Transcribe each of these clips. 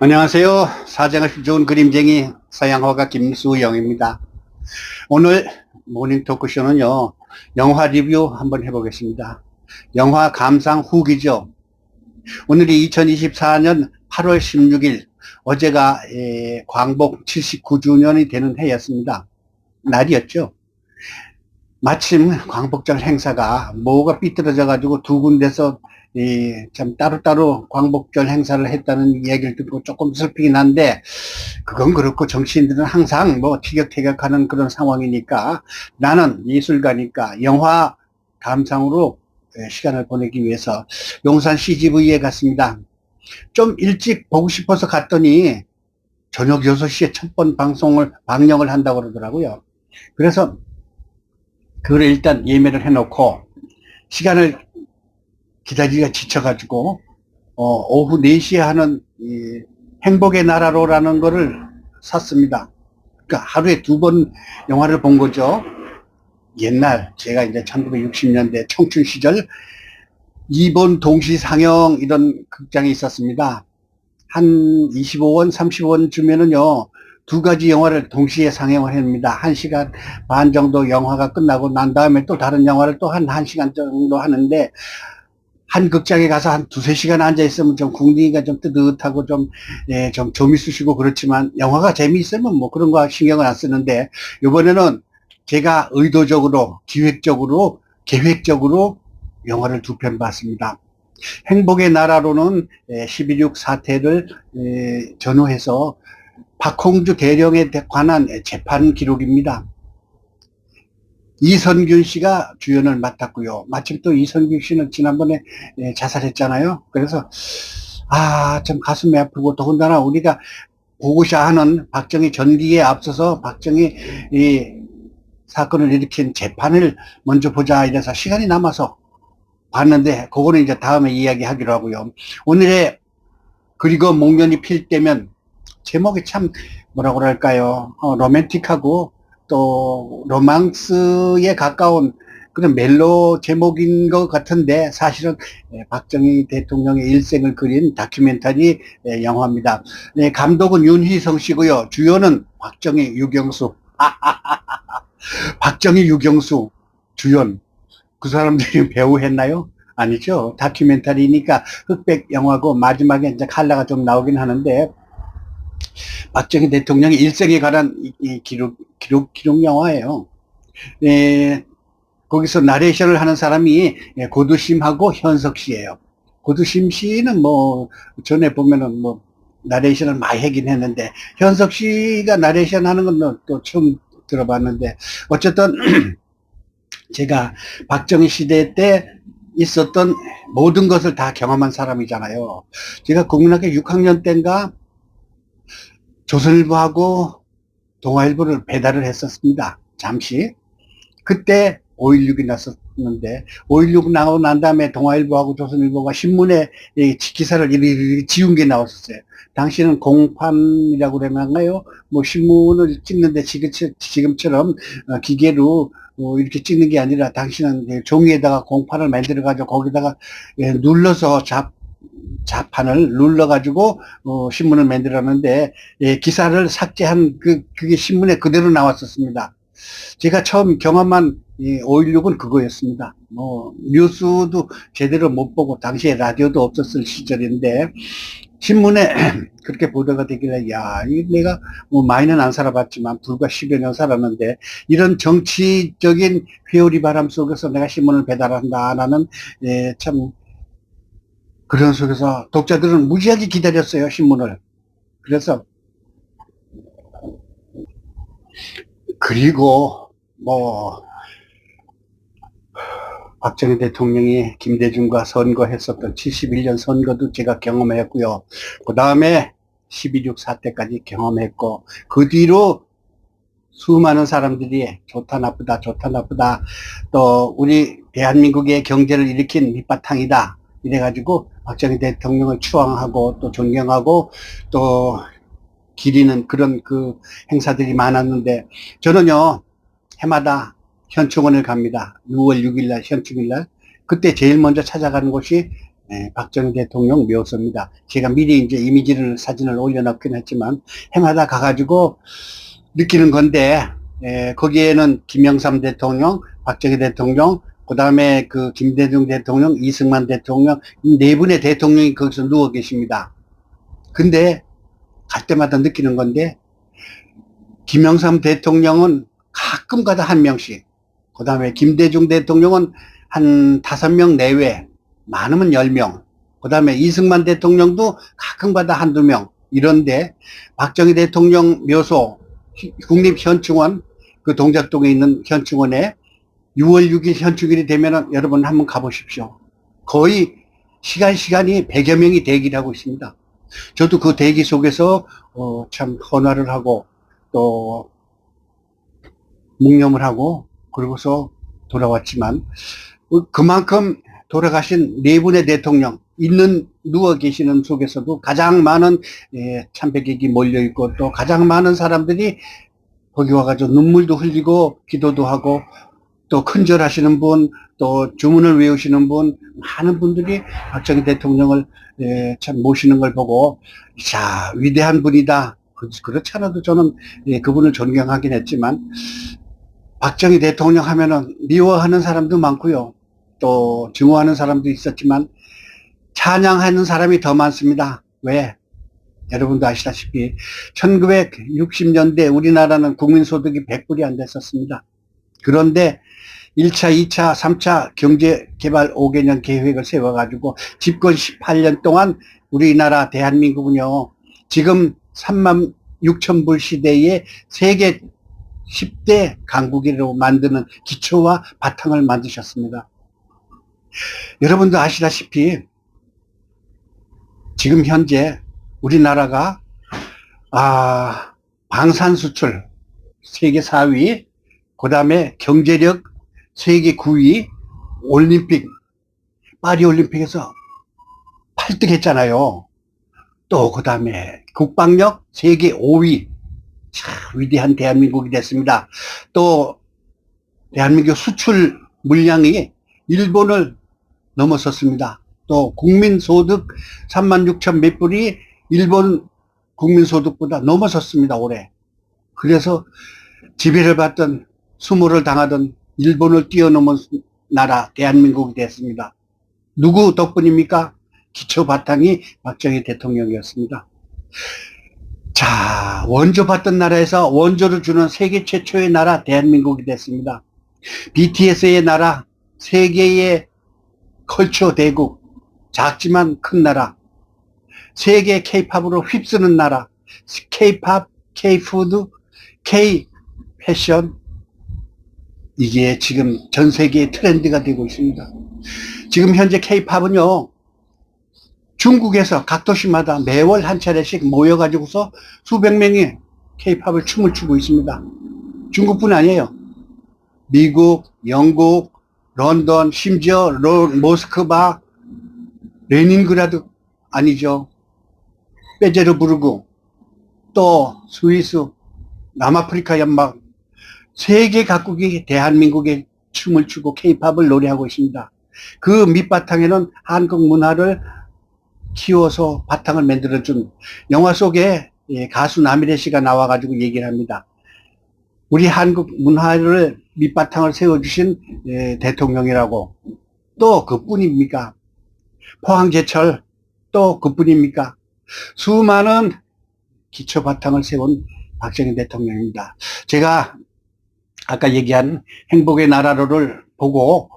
안녕하세요. 사장을 좋은 그림쟁이 서양화가 김수영입니다. 오늘 모닝 토크쇼는요, 영화 리뷰 한번 해보겠습니다. 영화 감상 후기죠. 오늘이 2024년 8월 16일, 어제가 에, 광복 79주년이 되는 해였습니다. 날이었죠. 마침 광복절 행사가 뭐가 삐뚤어져 가지고 두 군데서 이, 참 따로따로 광복절 행사를 했다는 이야기를 듣고 조금 슬프긴 한데, 그건 그렇고 정치인들은 항상 뭐 티격태격하는 그런 상황이니까 나는 예술가니까 영화 감상으로 예, 시간을 보내기 위해서 용산 CGV에 갔습니다. 좀 일찍 보고 싶어서 갔더니 저녁 6시에 첫 번 방송을, 방영을 한다고 그러더라고요. 그래서 그걸 일단 예매를 해놓고 시간을 기다리기가 지쳐가지고 어, 오후 4시에 하는 이 행복의 나라로라는 거를 샀습니다. 그러니까 하루에 두 번 영화를 본 거죠. 옛날 제가 이제 1960년대 청춘 시절 2번 동시 상영 이런 극장이 있었습니다. 한 25원, 30원 주면은요, 두 가지 영화를 동시에 상영을 합니다. 한 시간 반 정도 영화가 끝나고 난 다음에 또 다른 영화를 또 한, 한 시간 정도 하는데, 한 극장에 가서 한 두세 시간 앉아 있으면 좀 궁둥이가 좀 뜨뜻하고 좀, 예, 좀 재밌으시고 그렇지만 영화가 재미있으면 뭐 그런 거 신경을 안 쓰는데, 이번에는 제가 의도적으로, 기획적으로, 계획적으로 영화를 두 편 봤습니다. 행복의 나라로는 12.6 사태를 에, 전후해서 박홍주 대령에 관한 재판 기록입니다. 이선균 씨가 주연을 맡았고요. 마침 또 이선균 씨는 지난번에 예, 자살했잖아요. 그래서 아, 참 가슴이 아프고 더군다나 우리가 보고자 하는 박정희 전기에 앞서서 박정희 이 사건을 일으킨 재판을 먼저 보자 이래서 시간이 남아서 봤는데 그거는 이제 다음에 이야기하기로 하고요. 오늘의 그리고 목련이 필 때면 제목이 참 뭐라고 그럴까요? 어, 로맨틱하고 또 로망스에 가까운 그런 멜로 제목인 것 같은데 사실은 예, 박정희 대통령의 일생을 그린 다큐멘터리 예, 영화입니다. 네, 감독은 윤희성 씨고요. 주연은 박정희, 유경수. 박정희, 유경수 주연. 그 사람들이 배우 했나요? 아니죠. 다큐멘터리니까 흑백 영화고 마지막에 이제 칼라가 좀 나오긴 하는데 박정희 대통령의 일생에 관한 기록, 기록, 기록 영화예요. 예, 거기서 나레이션을 하는 사람이 예, 고두심하고 현석 씨예요. 고두심 씨는 뭐 전에 보면은 뭐 나레이션을 많이 하긴 했는데 현석 씨가 나레이션 하는 건 또 처음 들어봤는데 어쨌든 제가 박정희 시대 때 있었던 모든 것을 다 경험한 사람이잖아요. 제가 국민학교 6학년 때인가 조선일보하고 동아일보를 배달을 했었습니다. 잠시. 그때 5.16이 났었는데, 5.16 나오고 난 다음에 동아일보하고 조선일보가 신문에 이 기사를 이렇게 지운 게 나왔었어요. 당시는 공판이라고 그러나요? 뭐 신문을 찍는데 지금, 지금처럼 어, 기계로 어, 이렇게 찍는 게 아니라 당시는 종이에다가 공판을 만들어가지고 거기다가 예, 눌러서 잡, 자판을 눌러가지고 어, 신문을 만들었는데 예, 기사를 삭제한 그 그게 신문에 그대로 나왔었습니다. 제가 처음 경험한 이 5.16은 그거였습니다. 뭐 뉴스도 제대로 못 보고 당시에 라디오도 없었을 시절인데 신문에 그렇게 보도가 되길래 야, 이 내가 뭐 많이는 안 살아봤지만 불과 10여 년 살았는데 이런 정치적인 회오리 바람 속에서 내가 신문을 배달한다라는 예, 참 그런 속에서 독자들은 무지하게 기다렸어요, 신문을. 그래서, 그리고, 뭐, 박정희 대통령이 김대중과 선거했었던 71년 선거도 제가 경험했고요. 그 다음에 12.6 사태까지 경험했고, 그 뒤로 수많은 사람들이 좋다 나쁘다 좋다 나쁘다 또 우리 대한민국의 경제를 일으킨 밑바탕이다 이래가지고 박정희 대통령을 추앙하고 또 존경하고 또 기리는 그런 그 행사들이 많았는데 저는요 해마다 현충원을 갑니다. 6월 6일 날 현충일 날 그때 제일 먼저 찾아가는 곳이 예, 박정희 대통령 묘소입니다. 제가 미리 이제 이미지를 사진을 올려놓긴 했지만 해마다 가가지고 느끼는 건데 예, 거기에는 김영삼 대통령, 박정희 대통령, 그 다음에 그 김대중 대통령, 이승만 대통령 이네 분의 대통령이 거기서 누워 계십니다. 근데 갈 때마다 느끼는 건데 김영삼 대통령은 가끔 가다 한 명씩 그 다음에 김대중 대통령은 한 다섯 명 내외 많으면 열 명. 그 다음에 이승만 대통령도 가끔 가다 한두 명. 이런데 박정희 대통령 묘소 국립현충원 그 동작동에 있는 현충원에 6월 6일 현충일이 되면은 여러분 한번 가보십시오. 거의 시간 시간이 100여 명이 대기를 하고 있습니다. 저도 그 대기 속에서 어, 참 헌화를 하고 또 묵념을 하고 그러고서 돌아왔지만 어, 그만큼 돌아가신 네 분의 대통령 있는 누워 계시는 속에서도 가장 많은 예, 참배객이 몰려 있고 또 가장 많은 사람들이 거기 와가지고 눈물도 흘리고 기도도 하고 또 큰절하시는 분, 또 주문을 외우시는 분, 많은 분들이 박정희 대통령을 예, 참 모시는 걸 보고 자 위대한 분이다. 그- 그렇지 않아도 저는 예, 그분을 존경하긴 했지만 박정희 대통령 하면은 미워하는 사람도 많고요. 또 증오하는 사람도 있었지만 찬양하는 사람이 더 많습니다. 왜? 여러분도 아시다시피 1960년대 우리나라는 국민소득이 100불이 안 됐었습니다. 그런데 1차, 2차, 3차 경제개발 5개년 계획을 세워가지고 집권 18년 동안 우리나라 대한민국은요, 지금 3만 6천 불 시대에 세계 10대 강국으로 만드는 기초와 바탕을 만드셨습니다. 여러분도 아시다시피 지금 현재 우리나라가 아, 방산 수출 세계 4위, 그 다음에 경제력 세계 9위, 올림픽 파리 올림픽에서 8등 했잖아요. 또 그 다음에 국방력 세계 5위. 참 위대한 대한민국이 됐습니다. 또 대한민국 수출 물량이 일본을 넘어섰습니다. 또 국민 소득 3만 6천 몇 불이 일본 국민 소득보다 넘어섰습니다, 올해. 그래서 지배를 받던 수모를 당하던 일본을 뛰어넘은 나라 대한민국이 됐습니다. 누구 덕분입니까? 기초 바탕이 박정희 대통령이었습니다. 자, 원조 받던 나라에서 원조를 주는 세계 최초의 나라 대한민국이 됐습니다. BTS의 나라, 세계의 컬처 대국, 작지만 큰 나라, 세계 케이팝으로 휩쓰는 나라, 케이팝, 케이푸드, 케이 패션, 이게 지금 전 세계의 트렌드가 되고 있습니다. 지금 현재 케이팝은요, 중국에서 각 도시마다 매월 한 차례씩 모여가지고서 수백 명이 케이팝을 춤을 추고 있습니다. 중국뿐 아니에요. 미국, 영국, 런던, 심지어 로, 모스크바, 레닌그라드 아니죠. 빼제르부르크, 또 스위스, 남아프리카 연방, 세계 각국이 대한민국의 춤을 추고 케이팝을 노래하고 있습니다. 그 밑바탕에는 한국 문화를 키워서 바탕을 만들어준 영화 속에 예, 가수 남일혜 씨가 나와가지고 얘기를 합니다. 우리 한국 문화를 밑바탕을 세워주신 예, 대통령이라고 또 그뿐입니까? 포항제철 또 그뿐입니까? 수많은 기초 바탕을 세운 박정희 대통령입니다. 제가 아까 얘기한 행복의 나라로를 보고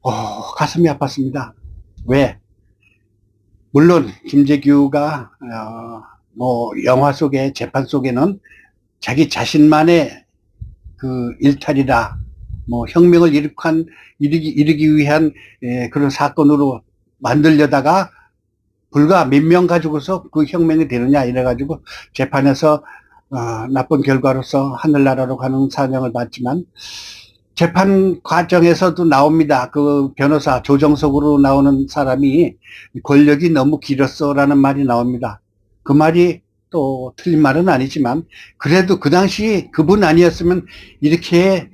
어, 가슴이 아팠습니다. 왜? 물론 김재규가 어, 뭐 영화 속에 재판 속에는 자기 자신만의 그 일탈이다. 뭐 혁명을 일으킨 이르기, 이르기 위한 예, 그런 사건으로 만들려다가 불과 몇 명 가지고서 그 혁명이 되느냐 이래가지고 재판에서 어, 나쁜 결과로서 하늘나라로 가는 사명을 받지만 재판 과정에서도 나옵니다. 그 변호사 조정석으로 나오는 사람이 권력이 너무 길었어라는 말이 나옵니다. 그 말이 또 틀린 말은 아니지만 그래도 그 당시 그분 아니었으면 이렇게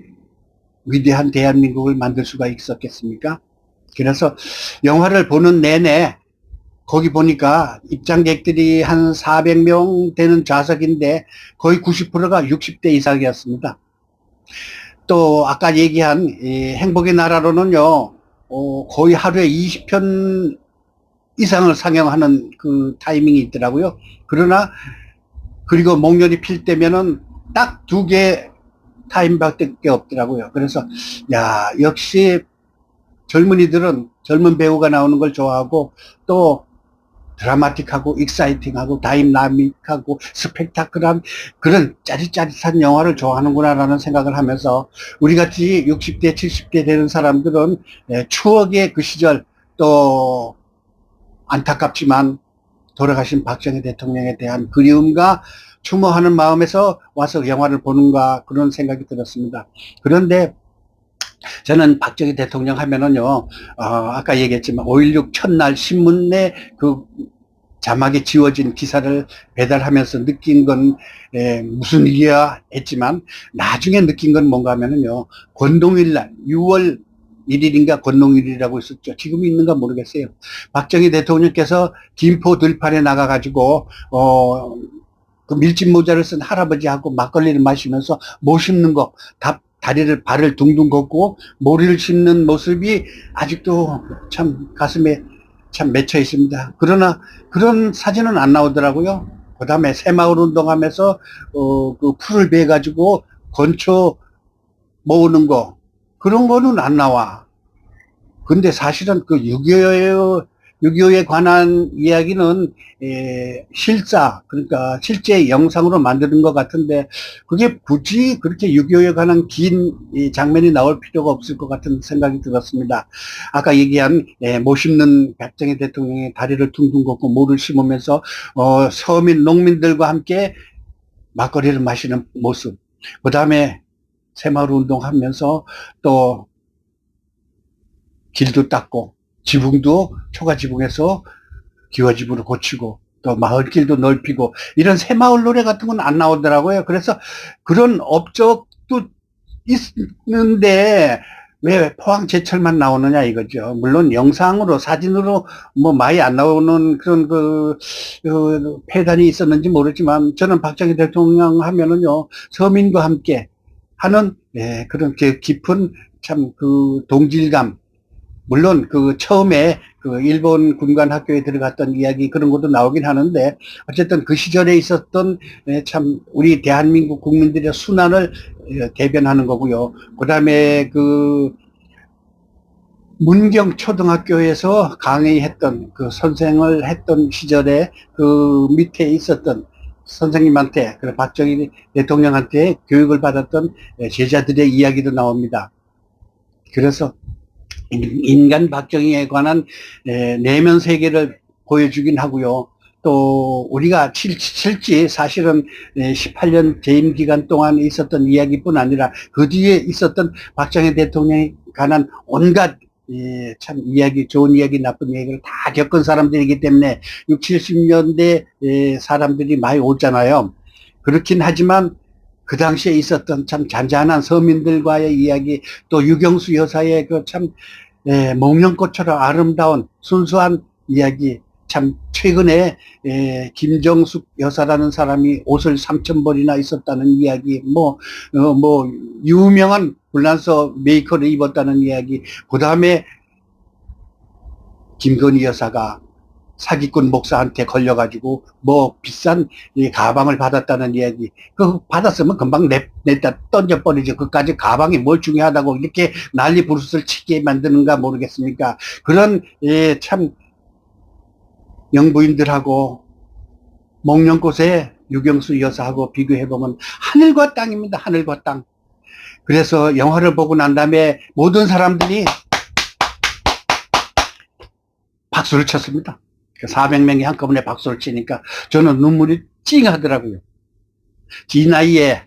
위대한 대한민국을 만들 수가 있었겠습니까? 그래서 영화를 보는 내내 거기 보니까 입장객들이 한 400명 되는 좌석인데 거의 90%가 60대 이상이었습니다. 또 아까 얘기한 이 행복의 나라로는요, 어, 거의 하루에 20편 이상을 상영하는 그 타이밍이 있더라고요. 그러나 그리고 목련이 필 때면은 딱 두 개 타임밖에 없더라고요. 그래서 야 역시 젊은이들은 젊은 배우가 나오는 걸 좋아하고 또 드라마틱하고 익사이팅하고 다이나믹하고 스펙타클한 그런 짜릿짜릿한 영화를 좋아하는구나라는 생각을 하면서 우리같이 60대 70대 되는 사람들은 예, 추억의 그 시절 또 안타깝지만 돌아가신 박정희 대통령에 대한 그리움과 추모하는 마음에서 와서 영화를 보는가 그런 생각이 들었습니다. 그런데 저는 박정희 대통령 하면은요, 어, 아까 얘기했지만 5.16 첫날 신문에 그 자막에 지워진 기사를 배달하면서 느낀 건 에, 무슨 일이야 했지만 나중에 느낀 건 뭔가 하면은요, 권동일 날 6월 1일인가 권동일이라고 있었죠. 지금 있는가 모르겠어요. 박정희 대통령께서 김포 들판에 나가가지고 어, 그 밀짚 모자를 쓴 할아버지하고 막걸리를 마시면서 모 심는 거, 다, 다리를 발을 둥둥 걷고 모리를 심는 모습이 아직도 참 가슴에 참 맺혀 있습니다. 그러나 그런 사진은 안 나오더라고요. 그 다음에 새마을 운동하면서 어, 그 풀을 베 가지고 건초 모으는 거 그런 거는 안 나와. 근데 사실은 그 6.25, 6.25에 관한 이야기는, 에, 실사, 그러니까 실제 영상으로 만드는 것 같은데, 그게 굳이 그렇게 6.25에 관한 긴이 장면이 나올 필요가 없을 것 같은 생각이 들었습니다. 아까 얘기한, 에, 못 심는 박정희 대통령의 다리를 둥둥 걷고 모를 심으면서, 어, 서민, 농민들과 함께 막걸리를 마시는 모습. 그 다음에 새마을 운동하면서 또 길도 닦고 지붕도 초가 지붕에서 기와 지붕으로 고치고 또 마을길도 넓히고 이런 새마을 노래 같은 건 안 나오더라고요. 그래서 그런 업적도 있는데 왜 포항 제철만 나오느냐 이거죠. 물론 영상으로 사진으로 뭐 많이 안 나오는 그런 그, 그 폐단이 있었는지 모르지만 저는 박정희 대통령 하면은요 서민과 함께 하는 예, 그런 그 깊은 참 그 동질감 물론 그 처음에 그 일본 군관 학교에 들어갔던 이야기 그런 것도 나오긴 하는데 어쨌든 그 시절에 있었던 예, 참 우리 대한민국 국민들의 순환을 예, 대변하는 거고요. 그다음에 그 문경 초등학교에서 강의했던 그 선생을 했던 시절에 그 밑에 있었던 선생님한테 그 박정희 대통령한테 교육을 받았던 예, 제자들의 이야기도 나옵니다. 그래서 인- 인간 박정희에 관한 에, 내면 세계를 보여주긴 하고요. 또 우리가 실- 실제 사실은 18년 재임 기간 동안 있었던 이야기뿐 아니라 그 뒤에 있었던 박정희 대통령에 관한 온갖 예, 참 이야기, 좋은 이야기, 나쁜 이야기를 다 겪은 사람들이기 때문에 6, 70년대 사람들이 많이 오잖아요. 그렇긴 하지만 그 당시에 있었던 참 잔잔한 서민들과의 이야기, 또 유경수 여사의 그 참 목련꽃처럼 아름다운 순수한 이야기, 참 최근에 에, 김정숙 여사라는 사람이 옷을 3천 벌이나 있었다는 이야기, 뭐, 어, 뭐 유명한 불란서 메이커를 입었다는 이야기, 그 다음에 김건희 여사가 사기꾼 목사한테 걸려가지고 뭐 비싼 이 가방을 받았다는 이야기. 그 받았으면 금방 내, 냈다 던져버리죠. 그까지 가방이 뭘 중요하다고 이렇게 난리 부르스를 치게 만드는가 모르겠습니까? 그런 예, 참 영부인들하고 목련꽃에 유경수 여사하고 비교해보면 하늘과 땅입니다. 하늘과 땅. 그래서 영화를 보고 난 다음에 모든 사람들이 박수를 쳤습니다. 400명이 한꺼번에 박수를 치니까 저는 눈물이 찡하더라고요. 이 나이에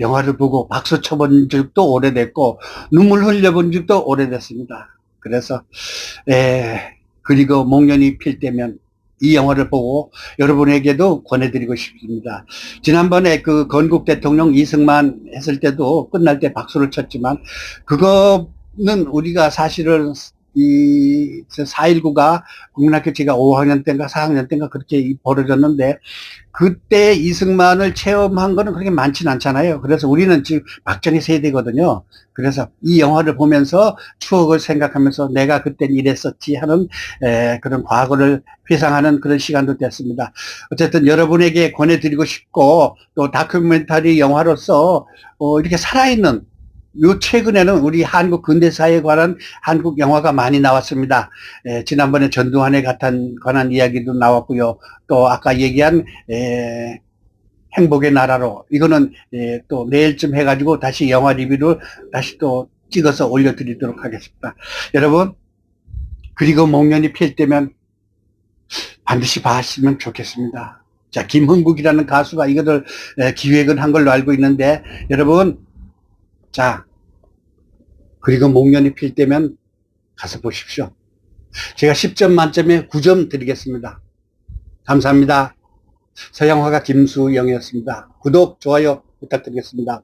영화를 보고 박수 쳐본 적도 오래됐고 눈물 흘려본 적도 오래됐습니다. 그래서 에, 그리고 목련이 필 때면 이 영화를 보고 여러분에게도 권해드리고 싶습니다. 지난번에 그 건국 대통령 이승만 했을 때도 끝날 때 박수를 쳤지만 그거는 우리가 사실은 이 4.19가 국민학교 제가 5학년 때인가 4학년 때인가 그렇게 벌어졌는데 그때 이승만을 체험한 거는 그렇게 많지는 않잖아요. 그래서 우리는 지금 박정희 세대거든요. 그래서 이 영화를 보면서 추억을 생각하면서 내가 그땐 이랬었지 하는 에, 그런 과거를 회상하는 그런 시간도 됐습니다. 어쨌든 여러분에게 권해드리고 싶고 또 다큐멘터리 영화로서 어, 이렇게 살아있는 요 최근에는 우리 한국 근대사에 관한 한국 영화가 많이 나왔습니다. 에, 지난번에 전두환에 관한, 관한 이야기도 나왔고요. 또 아까 얘기한 에, 행복의 나라로 이거는 에, 또 내일쯤 해가지고 다시 영화 리뷰를 다시 또 찍어서 올려드리도록 하겠습니다. 여러분 그리고 목련이 필 때면 반드시 봐시면 좋겠습니다. 자 김흥국이라는 가수가 에, 기획을 한 걸로 알고 있는데 여러분 자 그리고 목련이 필 때면 가서 보십시오. 제가 10점 만점에 9점 드리겠습니다. 감사합니다. 서양화가 김수영이었습니다. 구독, 좋아요 부탁드리겠습니다.